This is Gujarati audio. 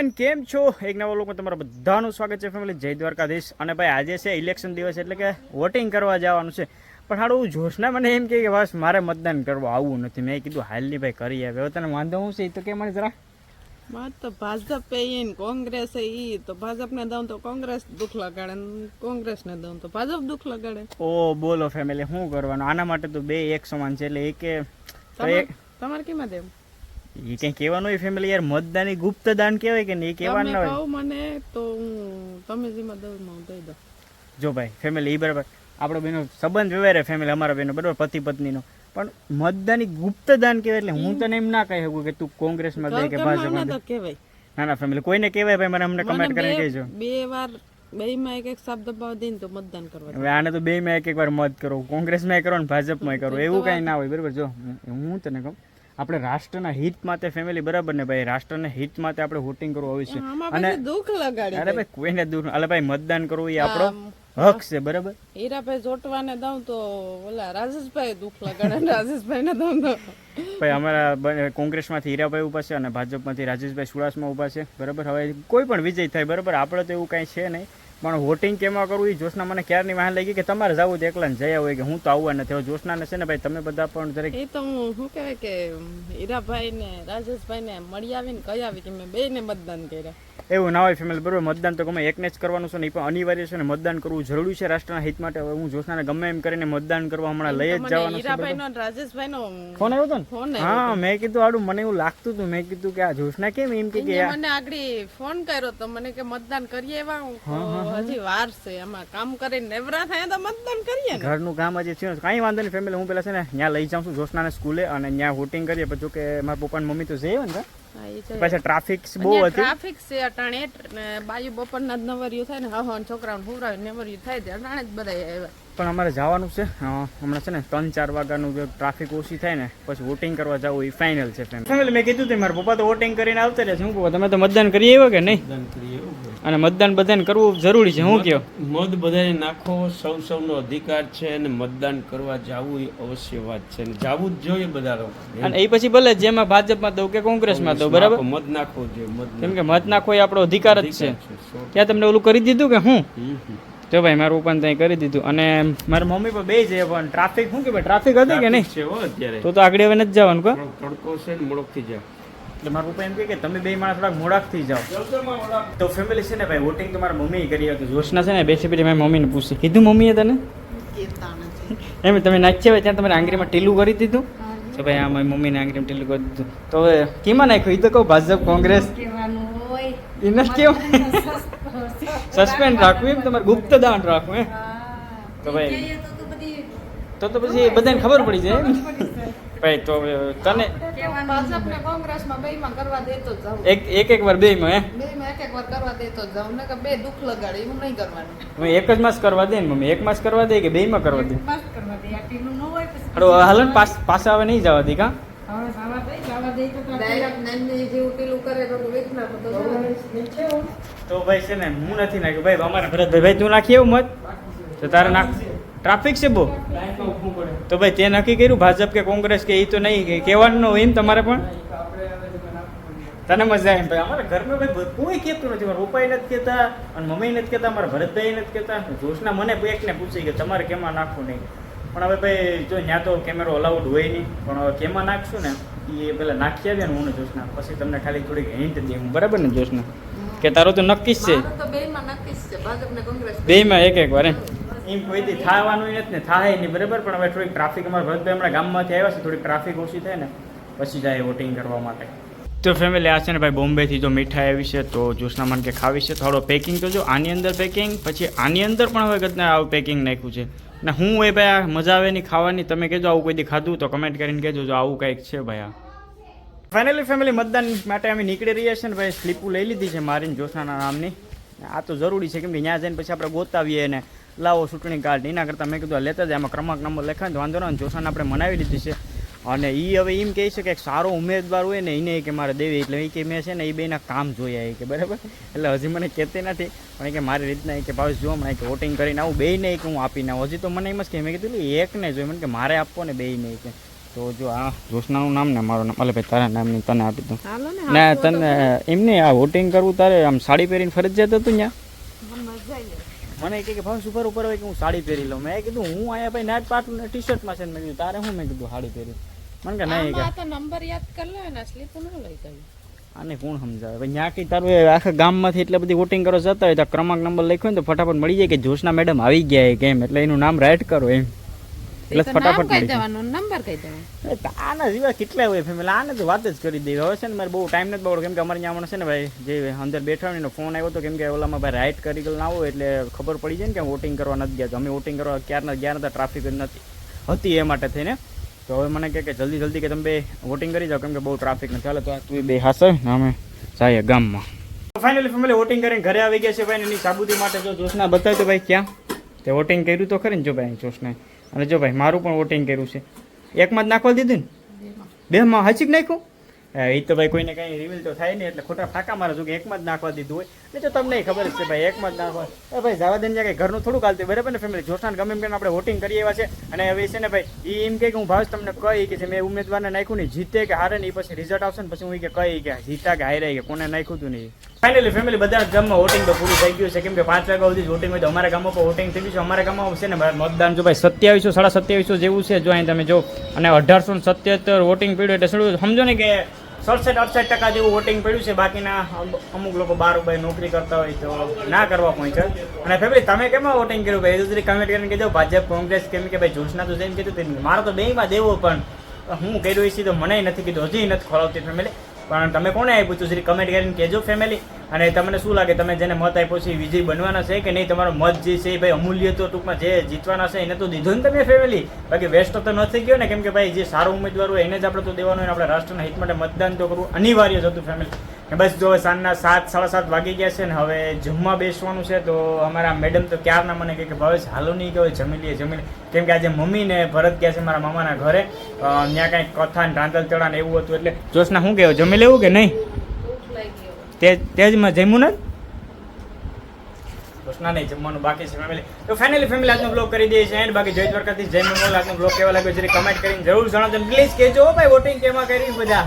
એવરીવન કેમ છો? એક નવા લોકો તમારા બધાનું સ્વાગત છે ફેમિલી જય દ્વારકાધીશ. અને ભાઈ આજે છે ઇલેક્શન દિવસ એટલે કે વોટિંગ કરવા જવાનું છે. પણ હાડું જોશના મને એમ કહે કે બસ મારે મતદાન કરવું આવવું નથી. મેં કીધું હાલની ભાઈ કરી આવે. તને વાંધો હું છે? તો કે મને જરા. મારે તો ભાજપ કોંગ્રેસ એ તો ભાજપને દઉં તો કોંગ્રેસ દુઃખ લગાડે ને કોંગ્રેસને દઉં તો ભાજપ દુઃખ લગાડે. ઓ બોલો ફેમિલી શું કરવાનું? આના માટે તો બે એક સમાન છે એટલે એ તમારે તમારે કેમાં દેવું એ કઈ કહેવાનું હોય ફેમિલી યાર મતદાન ગુપ્ત દાન કહેવાય કે નહીં એ કહેવાનું ના હોય. મને તો હું તમે જેમાં દઉં હું દઈ દઉં. જો ભાઈ ફેમિલી એ બરાબર. આપણો બેનો સંબંધ વ્યવહાર ફેમિલી અમારા બેનો બરાબર પતિ પત્નીનો. પણ મતદાની ગુપ્ત દાન કહેવાય એટલે હું તને એમ ના કહી શકું કે તું કોંગ્રેસમાં દે કે ભાજપમાં કહેવાય. ના ના ફેમિલી કોઈને કહેવાય ભાઈ મને અમને કમેન્ટ કરીને કહેજો. બે વાર બેમાં એક એક શબ્દ દઈને તો મતદાન કરવા હવે આને તો બેમાં એક એક વાર મત કરો કોંગ્રેસમાં કરો ને ભાજપમાં કરો એવું કઈ ના હોય બરાબર? જો હું તને કહું આપણે રાષ્ટ્રના હિત માટે ફેમિલી બરાબર ને ભાઈ? રાષ્ટ્રના હિત માટે આપણે વોટિંગ કરવું આવ્યું છે. અને દુઃખ લગાડી અરે ભાઈ કોઈને દૂર અલે ભાઈ મતદાન કરવું એ આપણો હક છે બરાબર? હીરાભાઈ જોટવાને દઉં તો ઓલા રાજેશભાઈ દુઃખ લગાડે ને રાજેશભાઈને દઉં તો. ભાઈ અમારા કોંગ્રેસમાંથી હીરાભાઈ ઊભા છે અને ભાજપમાંથી રાજેશભાઈ સુડાસમાં ઊભા છે બરાબર? હવે કોઈ પણ વિજય થાય બરાબર? આપણે તો એવું કાંઈ છે નહીં. પણ વોટિંગ કેમાં કરવું એ જોશના મને ક્યારની વાહન લાગી કે તમારે જવું છે એકલા જયા હોય કે હું તો આવવા નથી હવે જોશનાને છે ને ભાઈ તમે બધા પણ દરેક એ તો હું શું કહેવાય કે હીરાભાઈ ને રાજેશભાઈ ને મળી આવીને કહી આવી કે મેં બે ને મતદાન કર્યા. એવું ના હોય ફેમિલી બરોબર મતદાન તો ગમે એકને જ કરવાનું છે ને એ પણ અનિવાર્ય છે ને મતદાન કરવું જરૂરી છે રાષ્ટ્રના હિત માટે. હવે હું જોશનાને ગમે એમ કરીને મતદાન કરવા હમણાં લઈ જ જવાનું હીરાભાઈ નો રાજેશભાઈ નો ફોન આવ્યો હતો ને? ફોન હા મેં કીધું આડું મને એવું લાગતું હતું મેં કીધું કે આ જોશના કેમ એમ કે મને આગળ ફોન કર્યો તો મને કે મતદાન કરીએ એવા હજી વાર છે એમાં કામ કરીને નેવરા થાય તો મતદાન કરીએ ને. ઘરનું કામ હજી છે કાંઈ વાંધો નહીં ફેમિલી હું પેલા છે ને ત્યાં લઈ જાઉં છું જોશનાને સ્કૂલે અને ત્યાં હોટિંગ કરીએ. પછી કે મારા પપ્પા મમ્મી તો જઈએ ને હા, પાછા ટ્રાફિક બહુ હતી. ટ્રાફિક છે અટાણે બાયુ બપોરના જ નવરિયું થાય ને હા છોકરાઓને હુવરાવે નવરિયું થાય છે અટાણે જ બધા આવ્યા. પણ અમારે જવાનું છે. હમણાં છે ને ત્રણ ચાર વાગ્યાનું જો ટ્રાફિક ઓછી થાય ને પછી વોટિંગ કરવા જવું એ ફાઇનલ છે ફેમિલી મેં કીધું તે મારા પપ્પા તો વોટિંગ કરીને આવતા રહે છે. શું કહું તમે તો મતદાન કરી આવ્યો કે નહીં? અને મતદાન બધાને કરવું જરૂરી છે હું કયો? મત બધાને નાખો સૌ સૌનો અધિકાર છે અને મતદાન કરવા જાવું એ અવશ્ય વાત છે અને જાવું જ જોઈએ બધા લોકો. અને એ પછી ભલે જેમાં ભાજપમાં દઉં કે કોંગ્રેસમાં દઉં બરાબર? મત નાખવો જોઈએ મત કેમ કે મત નાખવો એ આપણો અધિકાર જ છે. ત્યાં તમને ઓલું કરી દીધું કે હું. જો ભાઈ મારું પણ ત્યાં કરી દીધું. અને મારા મમ્મી પણ બે છે પણ ટ્રાફિક શું કે ટ્રાફિક હતી કે નહીં? અત્યારે. તો તો આગળ હવે નથી જવાનું કો? તડકો છે ને મોડકથી જાવ એટલે મારા પપ્પા એમ કે તમે બે માણસ થોડાક મોડાકથી જાઓ. તો ફેમિલી છે ને ભાઈ વોટિંગ તો મારા મમ્મી કરી હતી જોશના છે ને, બેસી પછી મારી મમ્મીને પૂછી. કીધું મમ્મીએ તને? એમ તમે નાચ્યા હોય ત્યાં તમારે આંગળીમાં ટીલું કરી દીધું? તો ભાઈ આ મારી મમ્મીને આંગળીમાં ટીલું કરી દીધું. તો હવે કેમાં નાખ્યું? એ તો કહું, ભાજપ, કોંગ્રેસ. એ કેવું? સસ્પેન્ડ રાખવું એમ તમારે, ગુપ્ત દાન રાખવું એમ. તો ભાઈ, તો તો પછી બધાને ખબર પડી જાય ભાઈ તો તને? એક એક એક વાર હે? બે માં એક એક વાર કરવા દેતો જ જાઉં. ને કે બે દુઃખ લગાડે એવું નહીં કરવાનું. હવે એક જ માસ કરવા દે ને મમ્મી? એક માસ કરવા દે કે બે માં કરવા દે. હાલો હાલો ને પાસ પાછા હવે નહીં જવા દે કા? તો ભાઈ છે ને હું નથી નાખ્યું. ભાઈ અમારા ભરતભાઈ ભાઈ તું નાખી એવું મત? તો તારે નાખ ટ્રાફિક છે બહુ? તો ભાઈ તે નક્કી કર્યું ભાજપ કે કોંગ્રેસ કે એ તો નહીં કે કહેવાનું હોય એમ તમારે પણ? તને મજા એમ ભાઈ. અમારા ઘરમાં ભાઈ કોઈ કહેતું નથી. મારા પપ્પાએ નથી કહેતા અને મમ્મી નથી કહેતા મારા ભરતભાઈ નથી કહેતા. જોશના મને એકને પૂછી કે તમારે કેમાં નાખવું નહીં. પણ હવે ભાઈ જો ત્યાં તો કેમેરો અલાઉડ હોય નહીં. પણ હવે કેમાં નાખશું ને એ પેલા નાખી આવ્યા ને હું જોશના. પછી તમને ખાલી થોડીક હિન્ટ દે હું. બરાબર ને જોશના? કે તારો તો નક્કી જ છે. મારું બે માં નક્કી જ છે. ભાજપ ને કોંગ્રેસ બેયમાં એક એક વાર એમ. એમ કોઈથી થવાનું નથી ને થાય નહીં, બરાબર? પણ હવે થોડીક ટ્રાફિક અમારા ભરતભાઈ હમણાં ગામમાંથી આવ્યા છે, થોડીક ટ્રાફિક ઓછી થાય ને, પછી જાય વોટિંગ કરવા માટે. તો ફેમિલી આ છે ને ભાઈ બોમ્બેથી જો મીઠાઈ આવી છે, તો જ્યુસના મન કે ખાવી છે. થોડો પેકિંગ તો જો આની અંદર પેકિંગ પછી આની અંદર પણ હવે ગતના આવું પેકિંગ નાખ્યું છે. ને હું એ ભાઈ આ મજા આવે નહીં, ખાવાની, તમે કહેજો આવું કોઈ દી ખાધું તો કમેન્ટ કરીને કહેજો જો આવું કંઈક છે ભાઈ આ. ફાઇનલી ફેમિલી મતદાન માટે અમે નીકળી રહ્યા છીએ ને ભાઈ સ્લીપું લઈ લીધી છે મારીને જોશનાના નામની. આ તો જરૂરી છે કેમ કે ત્યાં જઈને પછી આપણે ગોતાવીએ ને લાવો ચૂંટણી કાર્ડ. એના કરતાં મેં કીધું લેતા જ એમાં ક્રમાંક નંબર લખાય તો વાંધો ને જોશાને આપણે મનાવી લીધી છે. અને એ હવે એમ કહે છે કે એક સારો ઉમેદવાર હોય ને એને કે મારે દેવી. એટલે એ કે મેં છે ને એ બેના કામ જોયા એ કે બરાબર? એટલે હજી મને કહેતી નથી. પણ કે મારી રીતના કે ભાવેશ જો મને કે વોટિંગ કરીને આવું બે નહીં કે હું આપીને આવું હજી તો મને એમ જ કે મેં કીધું એકને એક ને જોઈએ મને કે મારે આપવો ને બે નહીં કે. તો જો આ જોશનાનું નામ ને મારું નામ અલે ભાઈ તારા નામની તને આપી દઉં. ના તને એમને આ વોટિંગ કરવું તારે આમ સાડી પહેરીને ફરજિયાત હતું ત્યાં તો મને મજા આવી જાય. મને કહે કે ભાઈ ઉપર ઉપર હોય કે હું સાડી પહેરી લઉં. મેં કીધું હું અહીંયા ભાઈ નાઇટ પાટલું ને ટી શર્ટમાં છે. ને મેં કીધું તારે હું? મેં કીધું સાડી પહેરી. મને કે નહીં. કે તો નંબર યાદ કરી લો ને સ્લીપ ન લઈ જાય આને કોણ સમજાવે? ભાઈ ન્યાકી તારું આખા ગામમાંથી એટલે બધી વોટિંગ કરો જતા હોય તો ક્રમાંક નંબર લખ્યો ને તો ફટાફટ મળી જાય કે જોશના મેડમ આવી ગયા કેમ? એટલે એનું નામ રાઇટ કરો એમ. એટલે ફટાફટ કહી મળી જાય. નંબર કહી દેવાનો આના સિવાય કેટલા હોય ફેમિલી આને તો વાત જ કરી દેવી હવે છે ને મારે બહુ ટાઈમ નથી બગડો કેમ કે અમારે ત્યાં છે ને ભાઈ જે અંદર બેઠા હોય એનો ફોન આવ્યો હતો કેમ કે ઓલામાં ભાઈ રાઇટ કરી ગયેલો ના હોય એટલે ખબર પડી જાય ને કે વોટિંગ કરવા નથી ગયા. અમે વોટિંગ કરવા ક્યારના ગયા નતા ટ્રાફિક જ નથી. હતી એ માટે થઈને. તો હવે મને કહે કે જલ્દી જલ્દી કે તમે વોટિંગ કરી જાઓ કેમ કે બહુ ટ્રાફિક નથી. હાલે તો તું બે હાસ અમે જઈએ ગામમાં. ફાઇનલી ફેમિલી વોટિંગ કરીને ઘરે આવી ગયા છે ભાઈ એની સાબુતી માટે જો જોશના બતાવ્યું તો ભાઈ ક્યાં? તે વોટિંગ કર્યું તો ખરી ને જો ભાઈ જોશને. અને જો ભાઈ મારું પણ વોટિંગ કર્યું છે. એકમાં જ નાખવા દીધું ને? બેમાં. હાચી જ નાખ્યું? એ તો ભાઈ કોઈને કંઈ રિવીલ તો થાય નહીં, એટલે ખોટા ફાકા મારે છું કે એકમાં જ નાખવા દીધું હોય. એટલે તો તમને ખબર જ છે ભાઈ, એકમાં જ નાખવા. એ ભાઈ જવા દઈને કે ઘરનું થોડું ચાલતું બરાબર ને ફેમિલી જોશાન ગમે એમ કે આપણે વોટિંગ કરીએ એવા છે. અને હવે છે ને ભાઈ એ એમ કે હું ભાવ તમને કહી કે મેં ઉમેદવારને નાખ્યું નહીં, જીતે કે હારે નહીં, પછી રિઝલ્ટ આવશે ને પછી હું કે કહી કે જીતા કે હારે કે, કોને નાખ્યું હતું નહીં? ફાઇનલી ફેમિલી બધા જ ગામમાં વોટિંગ તો પૂરું થઈ ગયું છે. કેમ કે પાંચ વાગ્યા સુધી વોટિંગ હોય તો અમારા ગામમાં પણ વોટિંગ થઈ ગયું છે. અમારા ગામમાં છે ને મતદાન જો ભાઈ સત્યાવીસો, સાડા સત્યાવીસો જેવું છે. જો અહીં તમે જો, અને અઢારસો ને સત્યોતેર વોટિંગ પીડ્યું એટલે શું સમજો ને કે સડસઠ, અડસઠ ટકા જેવું વોટિંગ પડ્યું છે. બાકીના અમુક લોકો બાર ભાઈ નોકરી કરતા હોય તો ના કરવા પહોંચે અને ફેમિલી તમે કેમાં વોટિંગ કર્યું? ભાઈ એ કમેન્ટ કરીને કીધું ભાજપ, કોંગ્રેસ કેમ કે ભાઈ જોશના તો જેમ કીધું મારો તો બેમાં દેવો, પણ હું કર્યું છે તો મને નથી કીધું. હજી નથી ખોલાવતી ફેમિલી પણ તમે કોને આપ્યું હતું? શ્રી કમેન્ટ કરીને કહેજો ફેમિલી અને તમને શું લાગે, તમે જેને મત આપ્યો છે વિજય બનવાના છે કે નહીં? તમારો મત જે છે ભાઈ અમૂલ્ય તો ટૂંકમાં જે જીતવાના છે, એને તો દીધો ને તમે ફેમિલી બાકી વેસ્ટ તો નથી ગયો ને? કેમ કે ભાઈ જે સારો ઉમેદવાર હોય એને જ આપણે તો દેવાનું હોય આપણે રાષ્ટ્રના હિત માટે મતદાન તો કરવું અનિવાર્ય જ હતું ફેમિલી બસ જો સાંજના સાત, સાડા સાત વાગી ગયા છે ને, હવે જમવા બેસવાનું છે, તો અમારા મેડમ તો ક્યારના મને કહે કે, ભાવેશ, હાલો નહીં કે જમી લઈએ, જમી કેમ કે આજે મમ્મી ને ભરત ગયા છે મારા મામાના ઘરે. ત્યાં કાંઈક કથા ને રાંધલ ચડા ને એવું હતું એટલે જોશના શું કહેવું જમી લેવું કે નહીં? લાગી ગયો તે તેજમાં જમ્યું નથી? જોશના નહીં, જમવાનું બાકી છે ફેમિલી તો ફાઇનલી ફેમિલી આજનો બ્લોગ કરી દઈએ છીએ. એન્ડ બાકી જય દ્વારકાથી જય મંગલ. આજનો બ્લોગ કેવા લાગ્યો છે કમેન્ટ કરીને જરૂર જણાવજો. પ્લીઝ કહેજો ભાઈ વોટિંગ કેમાં કરી બધા?